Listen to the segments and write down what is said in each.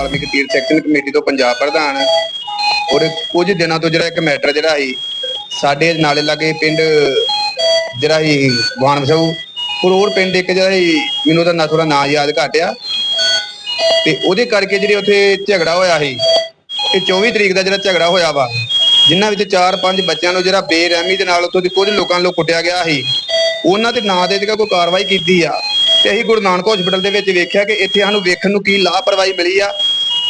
ਵਾਲਮੀਕ ਤੀਰਥ section committee ਤੋਂ ਪੰਜਾਬ ਪ੍ਰਧਾਨ ਔਰ ਕੁਝ ਦਿਨਾਂ ਤੋਂ ਜਿਹੜਾ ਇੱਕ ਮੈਟਰ ਜਿਹੜਾ ਸੀ, ਸਾਡੇ ਨਾਲੇ ਲਾਗੇ ਪਿੰਡ ਜਿਹੜਾ ਸੀ ਵਾਨਵਸੂ ਕਰੋੜ ਪਿੰਡ ਇੱਕ ਜਿਹੜਾ ਸੀ, ਮੈਨੂੰ ਉਹਦਾ ਨਾਂ ਥੋੜਾ ਨਾਂ ਯਾਦ ਘੱਟ ਤੇ ਉਹਦੇ ਕਰਕੇ ਜਿਹੜੇ ਉੱਥੇ ਝਗੜਾ ਹੋਇਆ ਸੀ, ਇਹ 24 ਤਰੀਕ ਦਾ ਜਿਹੜਾ ਝਗੜਾ ਹੋਇਆ ਵਾ ਜਿਨ੍ਹਾਂ ਵਿੱਚ 4-5 ਬੱਚਿਆਂ ਨੂੰ ਜਿਹੜਾ ਬੇਰਹਿਮੀ ਦੇ ਨਾਲ ਉੱਥੋਂ ਦੇ ਕੁਝ ਲੋਕਾਂ ਵੱਲੋਂ ਕੁੱਟਿਆ ਗਿਆ ਸੀ, ਉਹਨਾਂ ਦੇ ਨਾਂ ਦੇ ਜਿਹੜਾ ਕੋਈ ਕਾਰਵਾਈ ਕੀਤੀ ਆ। ਤੇ ਅਸੀਂ ਗੁਰੂ ਨਾਨਕ ਹਸਪੀਟਲ ਦੇ ਵਿੱਚ ਵੇਖਿਆ ਕਿ ਇੱਥੇ ਸਾਨੂੰ ਵੇਖਣ ਨੂੰ ਕੀ ਲਾਪਰਵਾਹੀ ਮਿਲੀ ਆ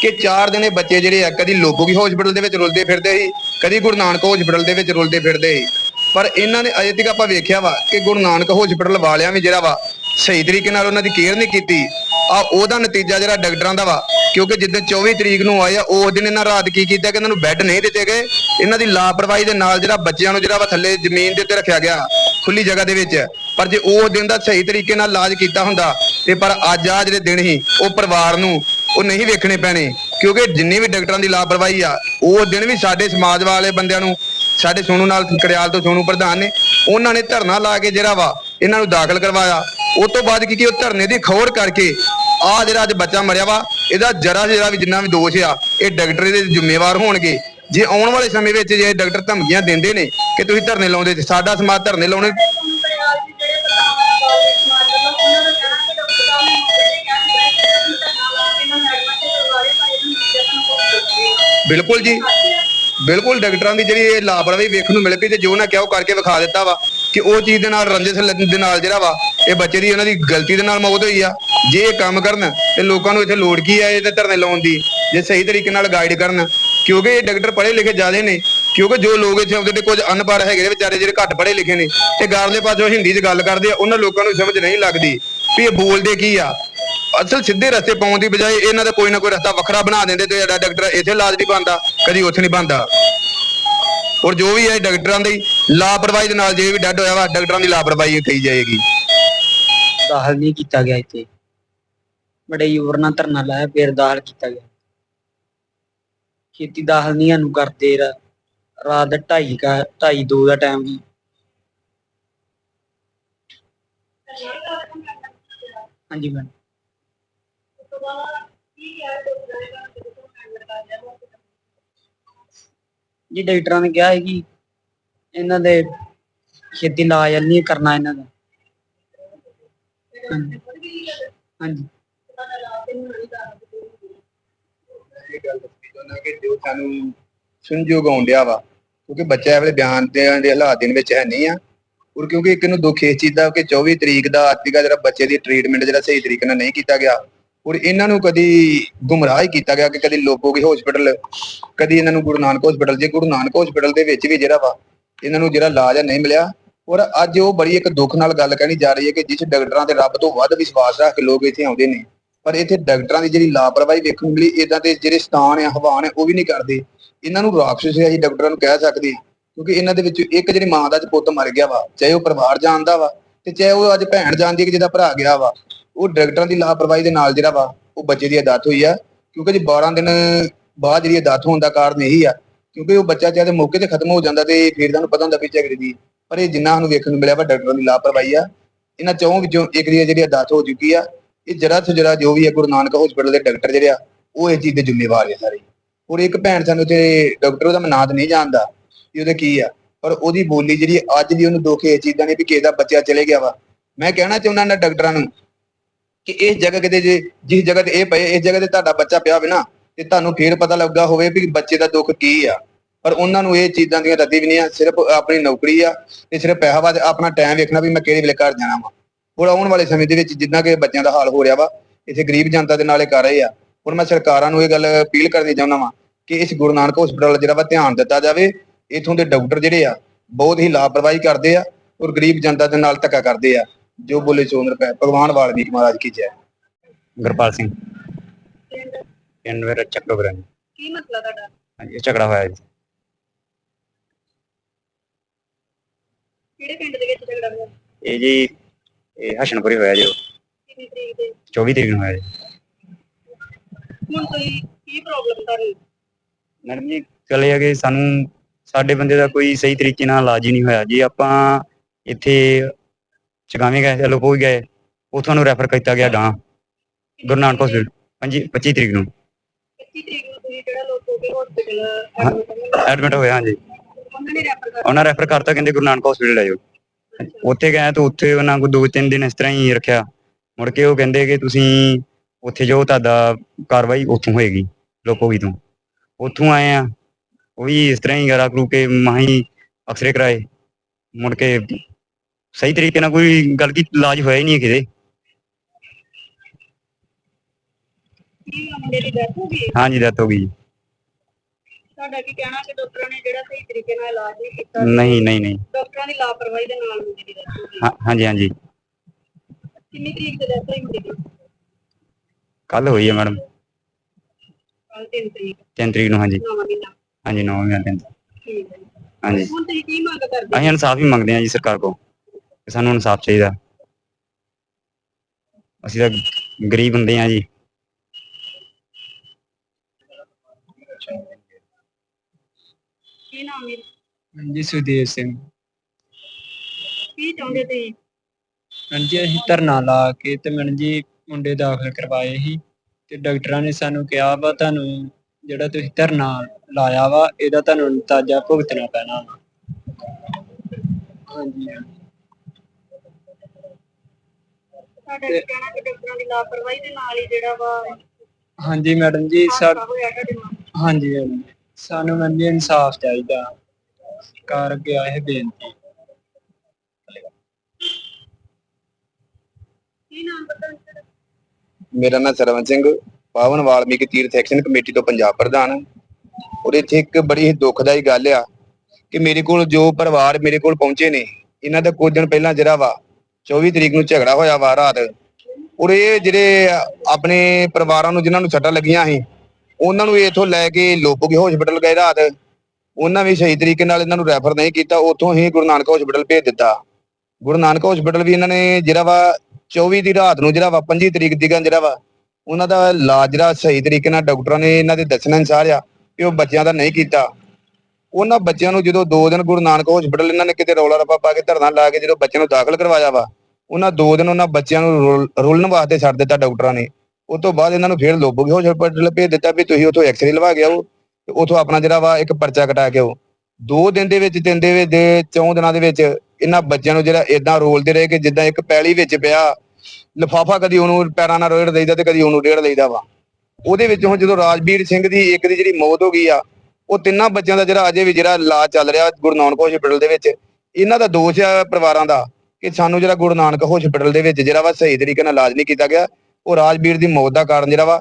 ਕਿ ਚਾਰ ਦਿਨੇ ਬੱਚੇ ਜਿਹੜੇ ਆ, ਕਦੀ ਲੋਕੋਗੀ ਹਸਪੀਟਲ ਦੇ ਵਿੱਚ ਰੁਲਦੇ ਫਿਰਦੇ ਸੀ, ਕਦੀ ਗੁਰੂ ਨਾਨਕ ਹਸਪੀਟਲ ਦੇ ਵਿੱਚ ਰੁਲਦੇ ਫਿਰਦੇ ਸੀ। ਪਰ ਇਹਨਾਂ ਨੇ ਅਜੇ ਤੱਕ ਆਪਾਂ ਵੇਖਿਆ ਵਾ ਕਿ ਗੁਰੂ ਨਾਨਕ ਹਸਪੀਟਲ ਵਾਲਿਆਂ ਵੀ ਜਿਹੜਾ ਵਾ, ਸਹੀ ਤਰੀਕੇ ਨਾਲ ਉਹਨਾਂ ਦੀ ਕੇਅਰ ਨਹੀਂ ਕੀਤੀ। ਆ ਉਹਦਾ ਨਤੀਜਾ ਜਿਹੜਾ ਡਾਕਟਰਾਂ ਦਾ ਵਾ, ਕਿਉਂਕਿ ਜਿੱਦਣ 24 ਤਰੀਕ ਨੂੰ ਆਏ ਆ, ਉਸ ਦਿਨ ਇਹਨਾਂ ਰਾਤ ਕੀ ਕੀਤਾ ਕਿ ਇਹਨਾਂ ਨੂੰ ਬੈੱਡ ਨਹੀਂ ਦਿੱਤੇ ਗਏ। ਇਹਨਾਂ ਦੀ ਲਾਪਰਵਾਹੀ ਦੇ ਨਾਲ ਜਿਹੜਾ ਬੱਚਿਆਂ ਨੂੰ ਜਿਹੜਾ ਵਾ ਥੱਲੇ ਜ਼ਮੀਨ ਦੇ ਉੱਤੇ ਰੱਖਿਆ ਗਿਆ ਖੁੱਲੀ ਜਗ੍ਹਾ ਦੇ ਵਿੱਚ। ਪਰ ਜੇ ਉਸ ਦਿਨ ਦਾ ਸਹੀ ਤਰੀਕੇ ਨਾਲ ਇਲਾਜ ਕੀਤਾ ਹੁੰਦਾ, ਤੇ ਪਰ ਅੱਜ ਆ ਜਿਹੜੇ ਦਿਨ ਹੀ ਉਹ ਪਰਿਵਾਰ ਨੂੰ ਉਹ ਨਹੀਂ ਵੇਖਣੇ ਪੈਣੇ, ਕਿਉਂਕਿ ਜਿੰਨੀ ਵੀ ਡਾਕਟਰਾਂ ਦੀ ਲਾਪਰਵਾਹੀ ਆ, ਉਹ ਦਿਨ ਵੀ ਸਾਡੇ ਸਮਾਜ ਵਾਲੇ ਬੰਦਿਆਂ ਨੂੰ, ਸਾਡੇ ਸੋਨੂ ਨਾਲ ਕੜਿਆਲ ਤੋਂ ਸੋਨੂ ਪ੍ਰਧਾਨ ਨੇ, ਉਹਨਾਂ ਨੇ ਧਰਨਾ ਲਾ ਕੇ ਜਿਹੜਾ ਵਾ, ਇਹਨਾਂ ਨੂੰ ਦਾਖਲ ਕਰਵਾਇਆ। ਉਸ ਤੋਂ ਬਾਅਦ ਕੀ ਕੀ ਉਹ ਧਰਨੇ ਦੀ ਖੋਰ ਕਰਕੇ ਆ ਜਿਹੜਾ ਅੱਜ ਬੱਚਾ ਮਰਿਆ ਵਾ, ਇਹਦਾ ਜਰਾ ਜਿਹੜਾ ਵੀ ਜਿੰਨਾ ਵੀ ਦੋਸ਼ ਆ, ਇਹ ਡਾਕਟਰ ਇਹਦੇ ਜ਼ਿੰਮੇਵਾਰ ਹੋਣਗੇ। ਜੇ ਆਉਣ ਵਾਲੇ ਸਮੇਂ ਵਿੱਚ ਜੇ ਡਾਕਟਰ ਧਮਕੀਆਂ ਦਿੰਦੇ ਨੇ ਕਿ ਤੁਸੀਂ ਧਰਨੇ ਲਾਉਂਦੇ ਤੇ ਸਾਡਾ ਸਮਾਜ ਧਰਨੇ ਲਾਉਣੇ ਬਿਲਕੁਲ ਜੀ। ਬਿਲਕੁਲ ਡਾਕਟਰਾਂ ਦੀ ਜਿਹੜੀ ਇਹ ਲਾਪਰਵਾਹੀ ਵੇਖਣ ਨੂੰ ਮਿਲ ਪਈ ਤੇ ਜੋ ਉਹਨਾਂ ਕਿਹਾ ਉਹ ਕਰਕੇ ਵਿਖਾ ਦਿੱਤਾ ਵਾ ਕਿ ਉਹ ਚੀਜ਼ ਦੇ ਨਾਲ, ਰੰਜਿਸ਼ ਲ- ਦੇ ਨਾਲ ਜਿਹੜਾ ਵਾ, ਇਹ ਬੱਚੇ ਦੀ ਉਹਨਾਂ ਦੀ ਗਲਤੀ ਦੇ ਨਾਲ ਮੌਤ ਹੋਈ ਆ। ਜੇ ਇਹ ਕੰਮ ਕਰਨ ਤੇ ਲੋਕਾਂ ਨੂੰ ਇੱਥੇ ਲੋੜ ਕੀ ਆ ਇਹ ਤੇ ਧਰਨੇ ਲਾਉਣ ਦੀ, ਜੇ ਸਹੀ ਤਰੀਕੇ ਨਾਲ ਗਾਈਡ ਕਰਨ, ਕਿਉਂਕਿ ਇਹ ਡਾਕਟਰ ਪੜ੍ਹੇ ਲਿਖੇ ਜ਼ਿਆਦੇ ਨੇ, ਕਿਉਂਕਿ ਜੋ ਲੋਕ ਇੱਥੇ ਆਉਂਦੇ ਨੇ, ਕੁਝ ਅਨਪੜ੍ਹ ਹੈਗੇ ਨੇ ਵਿਚਾਰੇ ਜਿਹੜੇ ਘੱਟ ਪੜ੍ਹੇ ਲਿਖੇ ਨੇ, ਤੇ ਗਾਰਲੇ ਪਾਸੋਂ ਹਿੰਦੀ 'ਚ ਗੱਲ ਕਰਦੇ ਆ, ਉਹਨਾਂ ਲੋਕਾਂ ਨੂੰ ਸਮਝ ਨਹੀਂ ਲੱਗਦੀ ਵੀ ਇਹ ਬੋਲਦੇ ਕੀ ਆ। ਅਸਲ ਸਿੱਧੇ ਰਸਤੇ ਪਾਉਣ ਦੀ ਬਜਾਏ ਇਹਨਾਂ ਦਾ ਕੋਈ ਨਾ ਕੋਈ ਰਸਤਾ ਵੱਖਰਾ ਬਣਾ ਦਿੰਦੇ ਤੇ ਜਿਹੜਾ ਡਾਕਟਰ ਇੱਥੇ ਇਲਾਜ ਨਹੀਂ ਬੰਦਾ ਕਦੀ ਉੱਥੇ ਨਹੀਂ ਬੰਦਾ ਔਰ ਜੋ ਵੀ ਹੈ ਡਾਕਟਰਾਂ ਦੀ ਲਾਪਰਵਾਹੀ ਦੇ ਨਾਲ ਜੇ ਵੀ ਡੈਡ ਹੋਇਆ ਵਾ, ਡਾਕਟਰਾਂ ਦੀ ਲਾਪਰਵਾਹੀ ਕਹੀ ਜਾਏਗੀ। ਦਾਖਲ ਨਹੀਂ ਕੀਤਾ ਗਿਆ ਇੱਥੇ। ਬੜੇ ਜ਼ੋਰ ਨਾਲ ਧਰਨਾ ਲਾਇਆ, ਫਿਰ ਦਾਖਲ ਕੀਤਾ ਗਿਆ। ਖੇਤੀ ਦਾਖਲ ਨਹੀਂ ਸਾਨੂੰ ਕਰਦੇ, ਰਾ- ਰਾਤ ਦਾ 2:30 ਕਾ 2:30 2 ਦਾ ਟਾਈਮ ਵੀ ਹਾਂਜੀ ਮੈਮ ਜੀ ਡਾਕਟਰਾਂ ਨੇ ਕਿਹਾ ਹੈ ਕਿ ਇਹਨਾਂ ਦੇ ਖੇਤੀ ਇਲਾਜ ਨਹੀਂ ਕਰਨਾ ਇਹਨਾਂ ਦਾ। ਹਾਂਜੀ। ਇਹ ਗੱਲ ਦੱਸੀ ਚਾਹੁੰਦਾ ਕਿ ਜੋ ਸਾਨੂੰ ਸੁਣਜੋਗ ਆਉਂਦਿਆ ਵਾ, ਕਿਉਂਕਿ ਬੱਚਾ ਇਹ ਵੇਲੇ ਬਿਆਨ ਦੇਣ ਦੇ ਹਾਲਾਤ ਦੇ ਵਿੱਚ ਹੈ ਨਹੀਂ ਆ। ਔਰ ਕਿਉਂਕਿ ਇੱਕ ਨੂੰ ਦੁੱਖ ਇਸ ਚੀਜ਼ ਦਾ ਕਿ 24 ਤਰੀਕ ਦਾ ਅੱਜ ਜਿਹੜਾ ਬੱਚੇ ਦੀ ਟ੍ਰੀਟਮੈਂਟ ਜਿਹੜਾ ਸਹੀ ਤਰੀਕੇ ਨਾਲ ਨਹੀਂ ਕੀਤਾ ਗਿਆ ਔਰ ਇਹਨਾਂ ਨੂੰ ਕਦੀ ਗੁੰਮਰਾਹ ਹੀ ਕੀਤਾ ਗਿਆ ਕਿ ਕਦੀ ਲੋਕੋਗੀ ਹਸਪੀਟਲ ਕਦੀ ਇਹਨਾਂ ਨੂੰ ਗੁਰੂ ਨਾਨਕ ਹਸਪੀਟਲ ਜੇ ਗੁਰੂ ਨਾਨਕ ਹਸਪੀਟਲ ਦੇ ਵਿੱਚ ਵੀ ਜਿਹੜਾ ਵਾ, ਇਹਨਾਂ ਨੂੰ ਜਿਹੜਾ ਇਲਾਜ ਆ ਨਹੀਂ ਮਿਲਿਆ, ਔਰ ਅੱਜ ਉਹ ਬੜੀ ਇੱਕ ਦੁੱਖ ਨਾਲ ਗੱਲ ਕਹਿਣੀ ਜਾ ਰਹੀ ਹੈ ਕਿ ਜਿਸ ਡਾਕਟਰਾਂ ਤੇ ਰੱਬ ਤੋਂ ਵੱਧ ਵਿਸ਼ਵਾਸ ਰੱਖ ਕੇ ਲੋਕ ਇੱਥੇ ਆਉਂਦੇ ਨੇ, ਪਰ ਇੱਥੇ ਡਾਕਟਰਾਂ ਦੀ ਜਿਹੜੀ ਲਾਪਰਵਾਹੀ ਵੇਖਣ ਨੂੰ ਮਿਲੀ ਇਦਾਂ ਦੇ ਜਿਹੜੇ ਸਥਾਨ ਆ, ਹਵਾਨ ਆ, ਉਹ ਵੀ ਨਹੀਂ ਕਰਦੇ ਇਹਨਾਂ ਨੂੰ ਰਾਖਸ਼ ਹੈ ਜੀ ਡਾਕਟਰਾਂ ਨੂੰ ਕਹਿ ਸਕਦੇ ਹਾਂ। ਕਿਉਂਕਿ ਇਹਨਾਂ ਦੇ ਵਿੱਚ ਇੱਕ ਜਿਹੜੀ ਮਾਂ ਦਾ ਚ ਪੁੱਤ ਮਰ ਗਿਆ ਵਾ, ਚਾਹੇ ਉਹ ਪਰਿਵਾਰ ਜਾਣਦਾ ਵਾ ਤੇ ਚਾਹੇ ਉਹ ਅੱਜ ਭੈਣ ਜਾਣਦੀ ਹੈ ਕਿ ਜਿਹਦਾ ਭਰਾ ਗਿਆ ਵਾ, ਉਹ ਡਾਕਟਰਾਂ ਦੀ ਲਾਪਰਵਾਹੀ ਦੇ ਨਾਲ ਜਿਹੜਾ ਵਾ, ਉਹ ਬੱਚੇ ਦੀ ਅਦਾਤ ਹੋਈ ਆ, ਕਿਉਂਕਿ ਜੇ 12 ਦਿਨ ਬਾਅਦ ਜਿਹੜੀ ਅਦਾਤ ਹੋਣ ਦਾ ਕਾਰਨ ਇਹੀ ਆ, ਕਿਉਂਕਿ ਉਹ ਬੱਚਾ ਚਾਹੇ ਮੌਕੇ ਤੇ ਖਤਮ ਹੋ ਜਾਂਦਾ ਤੇ ਫਿਰ ਤੁਹਾਨੂੰ ਪਤਾ ਹੁੰਦਾ ਵੀ ਝਗੜੇ ਦੀ, ਪਰ ਇਹ ਜਿੰਨਾ ਸਾਨੂੰ ਵੇਖਣ ਨੂੰ ਮਿਲਿਆ ਵਾ ਡਾਕਟਰਾਂ ਦੀ ਲਾਪਰਵਾਹੀ ਆ, ਇਹਨਾਂ ਚੌਂ ਵਿੱਚੋਂ ਇੱਕ ਦੀ ਜਿਹੜੀ ਅਦਾਤ ਹੋ ਚੁੱਕੀ ਆ, ਇਹ ਜਰਾ ਤੋਂ ਜਰਾ ਜੋ ਵੀ ਹੈ ਗੁਰੂ ਨਾਨਕ ਹਸਪੀਟਲ ਦੇ ਡਾਕਟਰ ਜਿਹੜੇ ਆ, ਉਹ ਇਸ ਚੀਜ਼ ਦੇ ਜ਼ਿੰਮੇਵਾਰ ਆ ਸਾਰੇ। ਔਰ ਇੱਕ ਭੈਣ ਸਾਨੂੰ ਤੇ ਡਾਕਟਰ ਉਹਦਾ ਮੈਂ ਨਾਂ ਤਾਂ ਨਹੀਂ ਜਾਣਦਾ ਕਿ ਉਹਦੇ ਕੀ ਆ। ਪਰ ਉਹਦੀ ਬੋਲੀ ਜਿਹੜੀ ਅੱਜ ਵੀ ਉਹਨੂੰ ਦੁੱਖ ਇਹ ਚੀਜ਼ਾਂ ਨੇ ਵੀ ਕਿਸੇ ਦਾ ਬੱਚਾ ਚਲੇ ਗਿਆ ਵਾ। ਮੈਂ ਕਹਿਣਾ ਚਾਹੁੰਦਾ ਨਾ ਡਾਕਟਰਾਂ ਨੂੰ ਕਿ ਇਸ ਜਗ੍ਹਾ ਕਿਤੇ ਜੇ, ਜਿਸ ਜਗ੍ਹਾ ਤੇ ਇਹ ਪਏ, ਇਸ ਜਗ੍ਹਾ ਤੇ ਤੁਹਾਡਾ ਬੱਚਾ ਪਿਆ ਹੋਵੇ ਨਾ, ਤੇ ਤੁਹਾਨੂੰ ਫੇਰ ਪਤਾ ਲੱਗਾ ਹੋਵੇ ਵੀ ਬੱਚੇ ਦਾ ਦੁੱਖ ਕੀ ਆ। ਪਰ ਉਹਨਾਂ ਨੂੰ ਇਹ ਚੀਜ਼ਾਂ ਦੀਆਂ ਰੱਦੀ ਵੀ ਨਹੀਂ ਆ, ਸਿਰਫ ਆਪਣੀ ਨੌਕਰੀ ਆ ਤੇ ਸਿਰਫ ਪੈਸਾ ਵਾ ਤੇ ਆਪਣਾ ਟਾਈਮ ਵੇਖਣਾ ਵੀ ਮੈਂ ਕਿਹੜੇ ਵੇਲੇ ਘਰ ਜਾਣਾ ਵਾ। ਹੁਣ ਆਉਣ ਵਾਲੇ ਸਮੇਂ ਦੇ ਵਿੱਚ ਜਿੰਨਾ ਕਿ ਬੱਚਿਆਂ ਦਾ ਹਾਲ ਹੋ ਰਿਹਾ ਵਾ, ਇੱਥੇ ਗਰੀਬ ਜਨਤਾ ਦੇ ਨਾਲੇ ਕਰ ਰਹੇ ਆ। ਹੁਣ ਮੈਂ ਸਰਕਾਰਾਂ ਨੂੰ ਇਹ ਗੱਲ ਅਪੀਲ ਕਰਨੀ ਚਾਹੁੰਦਾ ਵਾਂ ਕਿ ਇਸ ਗੁਰੂ ਨਾਨਕ ਹਸਪੀਟਲ ਜਿਹੜਾ ਵਾ ਧਿਆਨ ਦਿੱਤਾ ਜਾਵੇ ਇਥੋਂ ਦੇ ਡਾਕਟਰ ਜਿਹੜੇ ਆ ਬਹੁਤ ਹੀ ਲਾਪਰਵਾਹੀ ਕਰਦੇ ਆ ਔਰ ਗਰੀਬ ਜਨਤਾ ਦੇ ਨਾਲ ਧੱਕਾ ਕਰਦੇ ਆ। ਜੋ ਬੋਲੇ ਸੋ ਰੁਪਏ ਭਗਵਾਨ ਵਾਲਮੀਕ ਮਹਾਰਾਜ ਕੀ ਜੈ। ਗੁਰਪਾਲ ਸਿੰਘ। ਪਿੰਡ ਮੇਰਾ ਚੱਕਰਪੁਰਾ ਜੀ। ਕੀ ਮਸਲਾ ਤੁਹਾਡਾ? ਹਾਂਜੀ ਇਹ ਝਗੜਾ ਹੋਇਆ ਜੀ। ਕਿਹੜੇ ਪਿੰਡ ਦੇ ਵਿੱਚ ਝਗੜਾ ਹੋਇਆ? ਇਹ ਜੀ ਇਹ ਹਸ਼ਨਪੁਰੀ ਹੋਇਆ ਜੀ ਕਿੰਨੀ ਤਰੀਕ ਦੇ? 24 ਤਰੀਕ ਨੂੰ ਹੋਇਆ ਜੀ। ਹੁਣ ਤੁਸੀਂ ਕੀ ਪ੍ਰੋਬਲਮ ਤੁਹਾਨੂੰ ਮੈਡਮ ਜੀ ਗੱਲ ਇਹ ਹੈ ਕਿ ਸਾਨੂੰ ਸਾਡੇ ਬੰਦੇ ਦਾ ਕੋਈ ਸਹੀ ਤਰੀਕੇ ਨਾਲ ਇਲਾਜ ਹੀ ਨਹੀਂ ਹੋਇਆ। ਜੀ ਆਪਾਂ ਇੱਥੇ ਚਗਾਵੇਂ ਗਏ ਚਲੋ ਪਹੁੰਚ ਗਏ ਉਥੋਂ ਨੂੰ ਰੈਫਰ ਕੀਤਾ ਗਿਆ ਗਾਂ ਗੁਰੂ ਨਾਨਕ ਹਸਪੀਟਲ ਹਾਂਜੀ 25 ਤਰੀਕ ਨੂੰ। 21 ਤਰੀਕ ਨੂੰ ਤੁਸੀਂ ਜਿਹੜਾ ਲੋਕੋ ਦੇ ਹਸਪੀਟਲ ਐਡਮਿਟ ਹੋਇਆ ਹਾਂਜੀ। ਉਹਨਾਂ ਰੈਫਰ ਕਰਤਾ ਕਹਿੰਦੇ ਗੁਰੂ ਨਾਨਕ ਹਸਪੀਟਲ ਲੈ ਜਾਓ। ਉੱਥੇ ਗਏ ਤਾਂ ਉੱਥੇ ਉਹਨਾਂ ਕੋਲ ਦੋ ਤਿੰਨ ਦਿਨ ਇਸ ਤਰ੍ਹਾਂ ਹੀ ਰੱਖਿਆ। ਮੁੜ ਕੇ ਉਹ ਕਹਿੰਦੇ ਕਿ ਤੁਸੀਂ ਉੱਥੇ ਜਾਓ ਤੁਹਾਡਾ ਕਾਰਵਾਈ ਉੱਥੋਂ ਹੋਏਗੀ ਲੋਕੋਗੀ ਤੋਂ। ਉੱਥੋਂ ਆਏ ਆ ਉਹ ਵੀ ਇਸ ਤਰ੍ਹਾਂ ਹੀ ਗਰਾ ਕਰੂ ਕੇ ਮਾਹੀ ਅਕਸਰੇ ਕਰਾਏ। ਮੁੜ ਕੇ ਸਹੀ ਤਰੀਕੇ ਨਾਲ ਕੋਈ ਗੱਲ ਕੀ ਇਲਾਜ ਹੋਇਆ ਹੀ ਨਹੀਂ ਕਿਤੇ। ਦੀ ਡੈਥ ਹੋ ਗਈ ਹੈ? ਹਾਂਜੀ ਡੈਥ ਹੋ ਗਈ ਤੁਹਾਡਾ ਕੀ ਕਹਿਣਾ ਕਿ ਡਾਕਟਰਾਂ ਨੇ ਜਿਹੜਾ ਸਹੀ ਤਰੀਕੇ ਨਾਲ ਇਲਾਜ ਨਹੀਂ ਕੀਤਾ ਨਹੀਂ ਨਹੀਂ ਨਹੀਂ। ਡਾਕਟਰਾਂ ਦੀ ਲਾਪਰਵਾਹੀ ਦੇ ਨਾਲ ਮੁੰਡੇ ਦੀ ਡੈਥ ਹੋ ਗਈ। ਹਾਂ- ਹਾਂਜੀ ਹਾਂਜੀ। ਕਿੰਨੀ ਤਰੀਕ ਤੇ ਡੈਥ ਹੋਈ ਮੁੰਡੇ ਦੀ? ਕੱਲ ਹੋਈ ਹੈ ਮੈਡਮ। ਕੱਲ 3 ਤਰੀਕ। 3 ਤਰੀਕ ਨੂੰ ਹਾਂਜੀ। ਨਵਾਂ ਮਹੀਨਾ। ਹਾਂਜੀ 9 ਮਹੀਨਾ ਦਿਨ ਠੀਕ ਹੈ ਜੀ। ਹਾਂਜੀ। ਹੁਣ ਤੁਸੀਂ ਕੀ ਮੰਗ ਕਰਦੇ ਅਸੀਂ ਇਨਸਾਫ ਹੀ ਮੰਗਦੇ ਹਾਂ ਜੀ ਸਰਕਾਰ ਕੋਲ। ਕਿ ਸਾਨੂੰ ਇਨਸਾਫ ਚਾਹੀਦਾ। ਅਸੀਂ ਤਾਂ ਗਰੀਬ ਬੰਦੇ ਹਾਂ ਜੀ। ਕੀ ਨਾਮ ਹੈ? ਹਾਂਜੀ ਸੁਦੇਵ ਸਿੰਘ। ਕੀ ਚਾਹੁੰਦੇ ਤੁਸੀਂ? ਹਾਂਜੀ ਅਸੀਂ ਧਰਨਾ ਲਾ ਕੇ ਤੇ ਮੈਡਮ ਜੀ ਮੁੰਡੇ ਦਾਖਲ ਕਰਵਾਏ ਸੀ। ਤੇ ਡਾਕਟਰਾਂ ਨੇ ਸਾਨੂੰ ਕਿਹਾ ਵਾ ਤੁਹਾਨੂੰ ਜਿਹੜਾ ਤੁਸੀਂ ਧਰਨਾ ਲਾਇਆ ਵਾ ਇਹਦਾ ਤੁਹਾਨੂੰ ਅੰਤਾਜਾ ਭੁਗਤਣਾ ਪੈਣਾ ਵਾ। ਹਾਂਜੀ ਤੁਹਾਡਾ ਕੀ ਕਹਿਣਾ ਕਿ ਡਾਕਟਰਾਂ ਦੀ ਲਾਪਰਵਾਹੀ ਦੇ ਨਾਲ ਹੀ ਜਿਹੜਾ ਵਾ ਹਾਂਜੀ ਮੈਡਮ ਜੀ ਸਾ ਹਾਦਸਾ ਹੋਇਆ ਤੁਹਾਡੇ ਨਾਲ। ਹਾਂਜੀ ਹਾਂਜੀ। ਸਾਨੂੰ ਮੈਡਮ ਜੀ ਇਨਸਾਫ ਚਾਹੀਦਾ। ਸਰਕਾਰ ਅੱਗੇ ਆਏ ਬੇਨਤੀ। ਕੀ ਨਾਮ ਪਤਾ? ਨਹੀਂ ਮੇਰਾ ਨਾਮ ਸਰਵਨ ਸਿੰਘ। ਪਾਵਨ ਵਾਲਮੀਕ ਤੀਰਥ ਐਕਸ਼ਨ ਕਮੇਟੀ ਤੋਂ ਪੰਜਾਬ ਪ੍ਰਧਾਨ। ਔਰ ਇੱਥੇ ਇੱਕ ਬੜੀ ਹੀ ਦੁਖਦਾਈ ਗੱਲ ਆ ਕਿ ਮੇਰੇ ਕੋਲ ਜੋ ਪਰਿਵਾਰ ਮੇਰੇ ਕੋਲ ਪਹੁੰਚੇ ਨੇ, ਇਹਨਾਂ ਦਾ ਕੁਝ ਦਿਨ ਪਹਿਲਾਂ ਜਿਹੜਾ ਵਾ 24 ਤਰੀਕ ਨੂੰ ਝਗੜਾ ਹੋਇਆ ਵਾ ਰਾਤ। ਔਰ ਇਹ ਜਿਹੜੇ ਆਪਣੇ ਪਰਿਵਾਰਾਂ ਨੂੰ ਜਿਨ੍ਹਾਂ ਨੂੰ ਸੱਟਾਂ ਲੱਗੀਆਂ ਸੀ, ਉਹਨਾਂ ਨੂੰ ਇਥੋਂ ਲੈ ਕੇ ਲੋਪੋਗੇ ਹਸਪੀਟਲ ਗਏ ਰਾਤ। ਉਹਨਾਂ ਵੀ ਸਹੀ ਤਰੀਕੇ ਨਾਲ ਇਹਨਾਂ ਨੂੰ ਰੈਫਰ ਨਹੀਂ ਕੀਤਾ, ਉੱਥੋਂ ਹੀ ਗੁਰੂ ਨਾਨਕ ਹਸਪੀਟਲ ਭੇਜ ਦਿੱਤਾ। ਗੁਰੂ ਨਾਨਕ ਹਸਪੀਟਲ ਵੀ ਇਹਨਾਂ ਨੇ ਜਿਹੜਾ ਵਾ 24 ਦੀ ਰਾਤ ਨੂੰ ਜਿਹੜਾ ਵਾ 25 ਤਰੀਕ ਦੀ ਗਾ ਜਿਹੜਾ ਵਾ ਉਹਨਾਂ ਦਾ ਇਲਾਜ ਜਿਹੜਾ ਸਹੀ ਤਰੀਕੇ ਨਾਲ ਡਾਕਟਰਾਂ ਨੇ ਇਹਨਾਂ ਦੇ ਦੱਸਣ ਅਨੁਸਾਰ ਆ ਕਿ ਉਹ ਬੱਚਿਆਂ ਦਾ ਨਹੀਂ ਕੀਤਾ। ਉਹਨਾਂ ਬੱਚਿਆਂ ਨੂੰ ਜਦੋਂ 2 ਦਿਨ ਗੁਰੂ ਨਾਨਕ ਹਸਪੀਟਲ ਇਹਨਾਂ ਨੇ ਕਿਤੇ ਰੌਲਾ ਰੱਪਾ ਪਾ ਕੇ ਧਰਨਾ ਲਾ ਕੇ ਜਦੋਂ ਬੱਚਿਆਂ ਨੂੰ ਦਾਖਲ ਕਰਵਾਇਆ ਵਾ, ਉਹਨਾਂ 2 ਦਿਨ ਉਹਨਾਂ ਬੱਚਿਆਂ ਨੂੰ ਰੁਲ- ਰੁਲਣ ਵਾਸਤੇ ਛੱਡ ਦਿੱਤਾ ਡਾਕਟਰਾਂ ਨੇ। ਉਸ ਤੋਂ ਬਾਅਦ ਇਹਨਾਂ ਨੂੰ ਫੇਰ ਲੋਬੋਗੇ ਹਸਪੀਟਲ ਭੇਜ ਦਿੱਤਾ ਵੀ ਤੁਸੀਂ ਉੱਥੋਂ ਐਕਸਰੇ ਲਵਾ ਕੇ ਆਓ, ਤੇ ਉੱਥੋਂ ਆਪਣਾ ਜਿਹੜਾ ਵਾ ਇੱਕ ਪਰਚਾ ਕਟਾ ਕੇ ਆਓ। ਦੋ ਦਿਨ ਦੇ ਵਿੱਚ ਤਿੰਨ ਦੇ ਵਿੱਚ ਦੇ ਚੌਂ ਦਿਨਾਂ ਦੇ ਵਿੱਚ ਇਹਨਾਂ ਬੱਚਿਆਂ ਨੂੰ ਜਿਹੜਾ ਇਦਾਂ ਰੋਲਦੇ ਰਹੇ ਕਿ ਜਿੱਦਾਂ ਇੱਕ ਪੈਲੀ ਵਿੱਚ ਪਿਆ ਲਿਫਾਫਾ ਕਦੀ ਉਹਨੂੰ ਪੈਰਾਂ ਨਾਲ ਰੋੜ ਦੇਈਦਾ ਤੇ ਕਦੀ ਉਹਨੂੰ ਡੇੜ ਲਈਦਾ ਵਾ। ਉਹਦੇ ਵਿੱਚ ਹੁਣ ਜਦੋਂ ਰਾਜਵੀਰ ਸਿੰਘ ਦੀ ਇੱਕ ਦੀ ਜਿਹੜੀ ਮੌਤ ਹੋ ਗਈ ਆ, ਉਹ ਤਿੰਨਾਂ ਬੱਚਿਆਂ ਦਾ ਜਿਹੜਾ ਅਜੇ ਵੀ ਜਿਹੜਾ ਇਲਾਜ ਚੱਲ ਰਿਹਾ ਗੁਰੂ ਨਾਨਕ ਹਸਪੀਟਲ ਦੇ ਵਿੱਚ, ਇਹਨਾਂ ਦਾ ਦੋਸ਼ ਆ ਪਰਿਵਾਰਾਂ ਦਾ ਕਿ ਸਾਨੂੰ ਜਿਹੜਾ ਗੁਰੂ ਨਾਨਕ ਹਸਪੀਟਲ ਦੇ ਵਿੱਚ ਜਿਹੜਾ ਵਾ ਸਹੀ ਤਰੀਕੇ ਨਾਲ ਇਲਾਜ ਨਹੀਂ ਕੀਤਾ ਗਿਆ। ਉਹ ਰਾਜਵੀਰ ਦੀ ਮੌਤ ਦਾ ਕਾਰਨ ਜਿਹੜਾ ਵਾ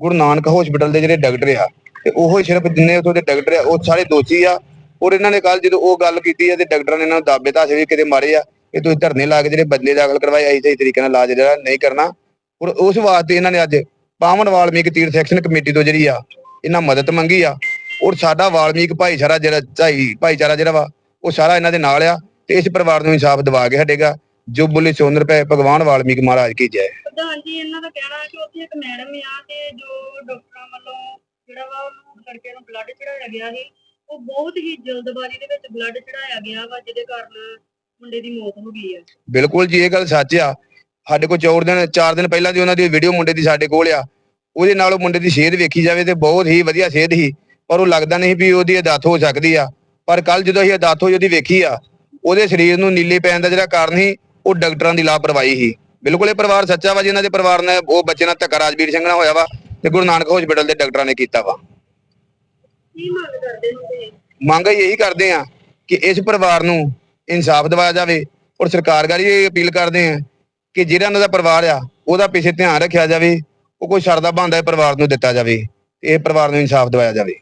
ਗੁਰੂ ਨਾਨਕ ਹਸਪੀਟਲ ਦੇ ਜਿਹੜੇ ਡਾਕਟਰ ਆ, ਤੇ ਉਹ ਸਿਰਫ ਜਿੰਨੇ ਉਥੋਂ ਦੇ ਡਾਕਟਰ ਆ, ਉਹ ਸਾਰੇ ਦੋਸ਼ੀ ਆ। ਔਰ ਇਹਨਾਂ ਨੇ ਕੱਲ ਜਦੋਂ ਉਹ ਗੱਲ ਕੀਤੀ ਆ ਤੇ ਡਾਕਟਰਾਂ ਨੇ ਇਹਨਾਂ ਨੂੰ ਦਾਬੇ ਧਾਸੇ ਵੀ ਕਿਤੇ ਮਾਰੇ ਆ ਕਿ ਤੁਸੀਂ ਧਰਨੇ ਲਾ ਕੇ ਜਿਹੜੇ ਬਦਲੇ ਦਾਖਲ ਕਰਵਾਏ ਆਈ ਸਹੀ ਤਰੀਕੇ ਨਾਲ ਇਲਾਜ ਜਿਹੜਾ ਨਹੀਂ ਕਰਨਾ। ਔਰ ਉਸ ਵਾਸਤੇ ਇਹਨਾਂ ਨੇ ਅੱਜ ਪਾਵਨ ਵਾਲਮੀਕ ਤੀਰਥ ਐਕਸ਼ਨ ਕਮੇਟੀ ਤੋਂ ਜਿਹੜੀ ਆ, ਇਹਨਾਂ ਮਦਦ ਮੰਗੀ ਆ। ਔਰ ਸਾਡਾ ਵਾਲਮੀਕ ਭਾਈਚਾਰਾ ਜਿਹੜਾ ਝਾਈ ਭਾਈਚਾਰਾ ਜਿਹੜਾ ਵਾ, ਉਹ ਸਾਰਾ ਇਹਨਾਂ ਦੇ ਨਾਲ ਆ ਤੇ ਇਸ ਪਰਿਵਾਰ ਨੂੰ ਇਨਸਾਫ ਦਿਵਾ ਕੇ ਹਟੇਗਾ। ਜੋ ਬੁੱਲੇ ਸੋਨਰ ਪੈ ਭਗਵਾਨ ਵਾਲਮੀਕ ਮਹਾਰਾਜ ਕੀ ਜੈ। ਪ੍ਰਧਾਨ ਜੀ, ਇਹਨਾਂ ਦਾ ਕਹਿਣਾ ਹੈ ਕਿ ਉੱਥੇ ਇੱਕ ਮੈਡਮ ਆ ਤੇ ਜੋ ਡਾਕਟਰਾਂ ਵੱਲੋਂ ਜਿਹੜਾ ਵਾ ਉਹਨੂੰ ਲੜਕੇ ਨੂੰ ਬਲੱਡ ਚੜਾਇਆ ਗਿਆ ਸੀ, ਉਹ ਬਹੁਤ ਹੀ ਜਲਦਬਾਜ਼ੀ ਦੇ ਵਿੱਚ ਬਲੱਡ ਚੜਾਇਆ ਗਿਆ ਵਾ, ਜਿਹਦੇ ਕਾਰਨ ਮੁੰਡੇ ਦੀ ਮੌਤ ਹੋ ਗਈ ਹੈ ਬਿਲਕੁਲ ਜੀ ਇਹ ਗੱਲ ਸੱਚ ਆ। ਸਾਡੇ ਕੋਲ 4 ਦਿਨ 4 ਦਿਨ ਪਹਿਲਾਂ ਦੀ ਉਹਨਾਂ ਦੀ ਵੀਡੀਓ ਮੁੰਡੇ ਦੀ ਸਾਡੇ ਕੋਲ ਆ। ਉਹਦੇ ਨਾਲ ਉਹ ਮੁੰਡੇ ਦੀ ਸਿਹਤ ਵੇਖੀ ਜਾਵੇ ਤੇ ਬਹੁਤ ਹੀ ਵਧੀਆ ਸਿਹਤ ਸੀ। ਪਰ ਉਹ ਲੱਗਦਾ ਨਹੀਂ ਵੀ ਉਹਦੀ ਅਦਾਤ ਹੋ ਸਕਦੀ ਆ। ਪਰ ਕੱਲ ਜਦੋਂ ਅਸੀਂ ਅਦਾਤ ਹੋਈ ਉਹਦੀ ਵੇਖੀ ਆ ਉਹਦੇ ਸਰੀਰ ਨੂੰ ਨੀਲੇ ਪੈਣ ਦਾ ਜਿਹੜਾ ਕਾਰਨ ਸੀ ਉਹ ਡਾਕਟਰਾਂ ਦੀ ਲਾਪਰਵਾਹੀ ਸੀ। ਬਿਲਕੁਲ ਇਹ ਪਰਿਵਾਰ ਸੱਚਾ ਵਾ ਜਿਨ੍ਹਾਂ ਦੇ ਪਰਿਵਾਰ ਨੇ ਉਹ ਬੱਚੇ ਨਾਲ ਧੱਕਾ ਰਾਜਵੀਰ ਸਿੰਘ ਨਾਲ ਹੋਇਆ ਵਾ ਤੇ ਗੁਰੂ ਨਾਨਕ ਹਸਪੀਟਲ ਦੇ ਡਾਕਟਰਾਂ ਨੇ ਕੀਤਾ ਵਾ। ਕੀ ਮੰਗ ਕਰਦੇ ਹੋ ਮੰਗ ਇਹੀ ਕਰਦੇ ਆ ਕਿ ਇਸ ਪਰਿਵਾਰ ਨੂੰ ਇਨਸਾਫ ਦਿਵਾਇਆ ਜਾਵੇ ਔਰ ਸਰਕਾਰਗਾਰੀ ਇਹ ਅਪੀਲ ਕਰਦੇ ਆ ਕਿ ਜਿਹੜਾ ਉਹਨਾਂ ਦਾ ਪਰਿਵਾਰ ਆ, ਉਹਦਾ ਪਿੱਛੇ ਧਿਆਨ ਰੱਖਿਆ ਜਾਵੇ, ਉਹ ਕੋਈ ਸ਼ਰਦਾ ਬੰਦਾ ਪਰਿਵਾਰ ਨੂੰ ਦਿੱਤਾ ਜਾਵੇ ਤੇ ਇਹ ਪਰਿਵਾਰ ਨੂੰ ਇਨਸਾਫ ਦਿਵਾਇਆ ਜਾਵੇ।